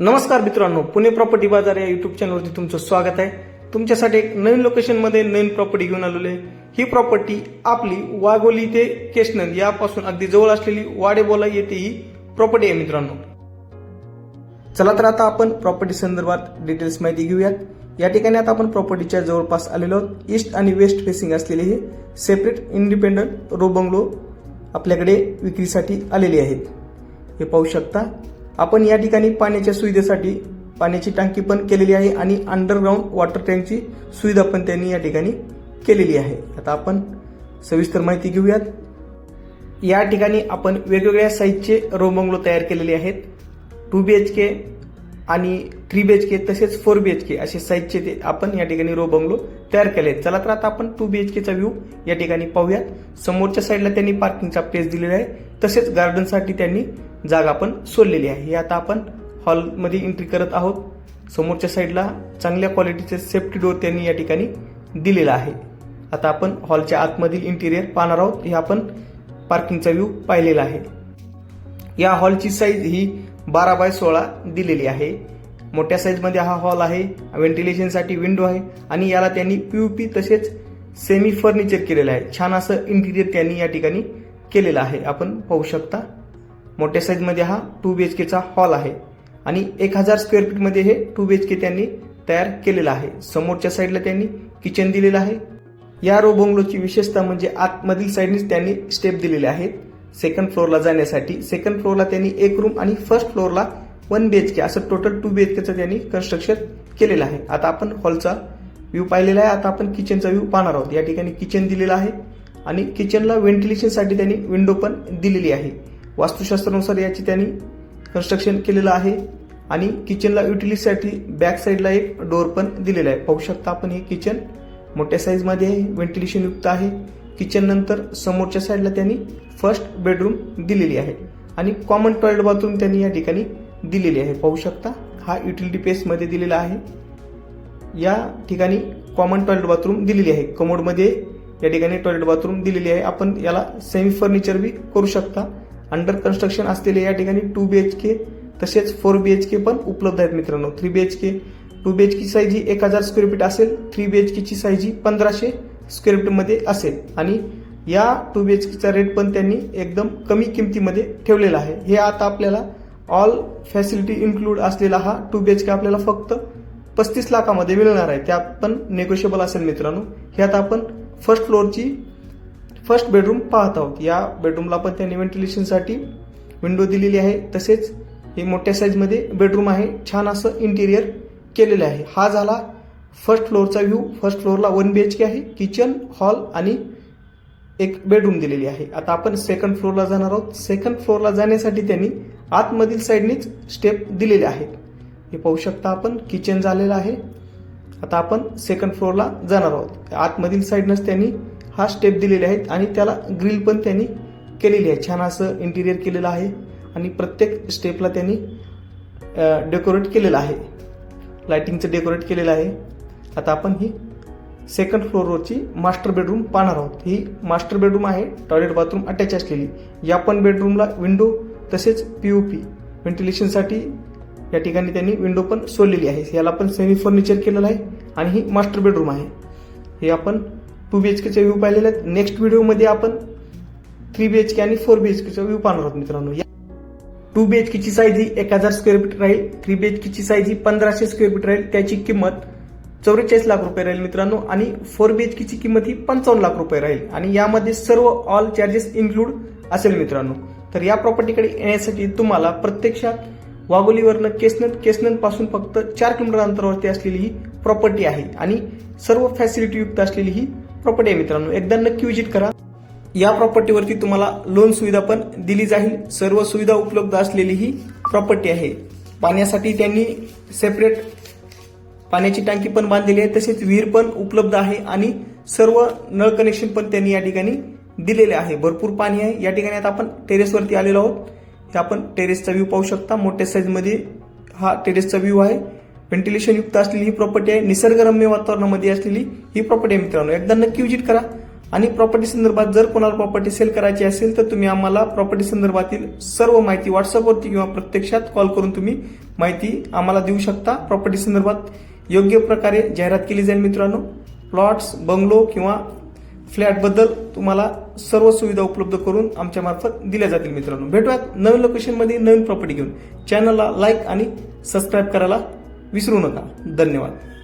नमस्कार मित्रांनो पुणे प्रॉपर्टी बाजार या युट्यूब चॅनलवरती तुमचं स्वागत आहे. तुमच्यासाठी एक नवीन लोकेशनमध्ये नवीन प्रॉपर्टी घेऊन आलेलो आहे. ही प्रॉपर्टी आपली वाघोली ते केशनंद यापासून अगदी जवळ असलेली वाडेबोला येथे ही प्रॉपर्टी आहे मित्रांनो. चला तर आता आपण प्रॉपर्टी संदर्भात डिटेल्स माहिती घेऊयात. या ठिकाणी आता आपण प्रॉपर्टीच्या जवळपास आलेलो आहोत. ईस्ट आणि वेस्ट फेसिंग असलेले हे सेपरेट इंडिपेंडंट रो बंगलो आपल्याकडे विक्रीसाठी आलेले आहेत. हे पाहू शकता. आपण या ठिकाणी पाण्याच्या सुविधेसाठी पाण्याची टाकी पण केलेली आहे आणि अंडरग्राऊंड वॉटर टँकची सुविधा पण त्यांनी या ठिकाणी केलेली आहे. आता आपण सविस्तर माहिती घेऊयात. या ठिकाणी आपण वेगवेगळ्या साईजचे रो बंगलो तयार केलेले आहेत. टू बी एच के आणि थ्री बी एच के तसेच फोर बी एच के असे साईजचे ते आपण या ठिकाणी रो बंगलो तयार केले आहेत. चला तर आता आपण टू बी एच केचा व्ह्यू या ठिकाणी पाहूयात. समोरच्या साईडला त्यांनी पार्किंगचा प्लेस दिलेला आहे. तसेच गार्डनसाठी त्यांनी जागा पण सोडलेली आहे. हे आता आपण हॉलमध्ये एंट्री करत आहोत. समोरच्या साईडला चांगल्या क्वालिटीचे सेफ्टी डोर त्यांनी या ठिकाणी दिलेला आहे. आता आपण हॉलच्या आतमधील इंटिरियर पाहणार आहोत. हे आपण पार्किंगचा व्ह्यू पाहिलेला आहे. या हॉलची साईज ही बारा बाय सोळा दिलेली आहे. मोठ्या साईजमध्ये हा हॉल आहे. व्हेंटिलेशनसाठी विंडो आहे. आणि याला त्यांनी पीयूपी तसेच सेमी फर्निचर केलेलं आहे. छान असं इंटिरियर त्यांनी या ठिकाणी केलेलं आहे. आपण पाहू शकता मोठ्या साईजमध्ये हा टू बी एच केचा हॉल आहे. आणि एक हजार स्क्वेअर फीटमध्ये हे टू बी एच के त्यांनी तयार केलेलं आहे. समोरच्या साईडला त्यांनी किचन दिलेलं आहे. या रो बंगलोची विशेषता म्हणजे आतमधील साईडनेच त्यांनी स्टेप दिलेले आहेत. सेकंड फ्लोअरला जाण्यासाठी सेकंड फ्लोअरला त्यांनी एक रूम आणि फर्स्ट फ्लोअरला वन बी एच के असं टोटल टू बी एच केचं त्यांनी कन्स्ट्रक्शन केलेलं आहे. आता आपण हॉलचा व्ह्यू पाहिलेला आहे. आता आपण किचनचा व्ह्यू पाहणार आहोत. या ठिकाणी किचन दिलेलं आहे. आणि किचनला व्हेंटिलेशनसाठी त्यांनी विंडो पण दिलेली आहे. वास्तुशास्त्रानुसार याची त्यांनी कन्स्ट्रक्शन केलेलं आहे आणि किचनला युटिलिटीसाठी बॅक साईडला एक डोअर पण दिलेला आहे. पाहू शकता आपण हे किचन मोठ्या साईजमध्ये आहे व्हेंटिलेशन युक्त आहे. किचन नंतर समोरच्या साईडला त्यांनी फर्स्ट बेडरूम दिलेली आहे आणि कॉमन टॉयलेट बाथरूम त्यांनी या ठिकाणी दिलेली आहे. पाहू शकता हा युटिलिटी पेसमध्ये दिलेला आहे. या ठिकाणी कॉमन टॉयलेट बाथरूम दिलेली आहे. कमोडमध्ये या ठिकाणी टॉयलेट बाथरूम दिलेली आहे. आपण याला सेमी फर्निचर बी करू शकता. अंडर कन्स्ट्रक्शन असलेले या ठिकाणी टू बी एच के तसेच फोर बी एच के पण उपलब्ध आहेत मित्रांनो. Three B H K two B H K size ही एक हजार स्क्वेअर फीट असेल थ्री बी एच केची साईज ही पंधराशे स्क्वेअर फीटमध्ये असेल. आणि या टू बी एच केचा रेट पण त्यांनी एकदम कमी किमतीमध्ये ठेवलेला आहे. हे आता आपल्याला ऑल फॅसिलिटी इन्क्लूड असलेला हा टू बी एच के आपल्याला फक्त पस्तीस लाखामध्ये मिळणार आहे. त्या पण नेगोशिएबल असेल मित्रांनो. हे आता आपण फर्स्ट फ्लोअरची फर्स्ट बेडरूम पाहत आहोत. या बेडरूमला पण त्यांनी व्हेंटिलेशनसाठी विंडो दिलेली आहे. तसेच हे मोठ्या साईजमध्ये बेडरूम आहे. छान असं इंटिरियर केलेलं आहे. हा झाला फर्स्ट फ्लोअरचा व्ह्यू फर्स्ट फ्लोअरला वन बी एच के आहे. किचन हॉल आणि एक बेडरूम दिलेली आहे. आता आपण सेकंड फ्लोअरला जाणार आहोत. सेकंड फ्लोअरला जाण्यासाठी त्यांनी आतमधील साईडनीच स्टेप दिलेले आहेत हे पाहू शकता आपण. किचन झालेलं आहे. आता आपण सेकंड फ्लोअरला जाणार आहोत. आतमधील साईडनंच त्यांनी हा स्टेप दिलेले आहेत आणि त्याला ग्रिल पण त्यांनी केलेली आहे. छान असं इंटिरियर केलेलं आहे आणि प्रत्येक स्टेपला त्यांनी डेकोरेट केलेलं आहे. लाईटिंगचं डेकोरेट केलेलं आहे. आता आपण ही सेकंड फ्लोअरवरची मास्टर बेडरूम पाहणार आहोत. ही मास्टर बेडरूम आहे टॉयलेट बाथरूम अटॅच असलेली. या पण बेडरूमला विंडो तसेच पी ओ पी व्हेंटिलेशनसाठी या ठिकाणी त्यांनी विंडो पण सोडलेली आहे. याला पण सेमी फर्निचर केलेलं आहे आणि ही मास्टर बेडरूम आहे. हे आपण टू बी एच केचे व्ह्यू पाहिलेले आहेत. नेक्स्ट व्हिडिओमध्ये आपण थ्री बी एच के आणि फोर बी एच केचा व्ह्यू पाहणार आहोत मित्रांनो. टू बी एच केची साईज ही एक हजार स्क्वेअर फीट राहील. थ्री बी एच केची साईज ही पंधराशे स्क्वेअर फीट राहील. त्याची किंमत चौवेचाळीस लाख रुपये राहील मित्रांनो. आणि फोर बी एच केची किंमत ही पंचावन्न लाख रुपये राहील. आणि यामध्ये सर्व ऑल चार्जेस इन्क्लूड असेल मित्रांनो. तर या प्रॉपर्टीकडे येण्यासाठी तुम्हाला प्रत्यक्षात वाघोलीवरनं केसनंद केसनंदपासून फक्त चार किलोमीटर अंतरावरती असलेली ही प्रॉपर्टी आहे. आणि सर्व फॅसिलिटी युक्त असलेली ही प्रॉपर्टी आहे मित्रांनो. एकदा नक्की विजिट करा. या प्रॉपर्टीवरती तुम्हाला लोन सुविधा पण दिली जाईल. सर्व सुविधा उपलब्ध असलेली ही प्रॉपर्टी आहे. पाण्यासाठी त्यांनी सेपरेट पाण्याची टाकी पण बांधलेली आहे. तसेच विहीर पण उपलब्ध आहे आणि सर्व नळ कनेक्शन पण त्यांनी या ठिकाणी दिलेले आहे. भरपूर पाणी आहे. या ठिकाणी आता आपण टेरेसवरती आलेलो आहोत. हे आपण टेरेसचा व्ह्यू पाहू शकता. मोठ्या साईजमध्ये हा टेरेसचा व्ह्यू आहे. व्हेंटिलेशन युक्त असलेली ही प्रॉपर्टी आहे. निसर्गरम्य वातावरणामध्ये असलेली ही प्रॉपर्टी आहे मित्रांनो. एकदा नक्की विजिट करा. आणि प्रॉपर्टी संदर्भात जर कोणाला प्रॉपर्टी सेल करायची असेल तर तुम्ही आम्हाला प्रॉपर्टी संदर्भातील सर्व माहिती व्हॉट्सअपवरती किंवा प्रत्यक्षात कॉल करून तुम्ही माहिती आम्हाला देऊ शकता. प्रॉपर्टी संदर्भात योग्य प्रकारे जाहिरात केली जाईल मित्रांनो. प्लॉट्स बंगलो किंवा फ्लॅटबद्दल तुम्हाला सर्व सुविधा उपलब्ध करून आमच्या मार्फत दिल्या जातील मित्रांनो. भेटूयात नवीन लोकेशनमध्ये नवीन प्रॉपर्टी घेऊन. चॅनलला लाईक आणि सबस्क्राईब करायला विसरू नका. धन्यवाद.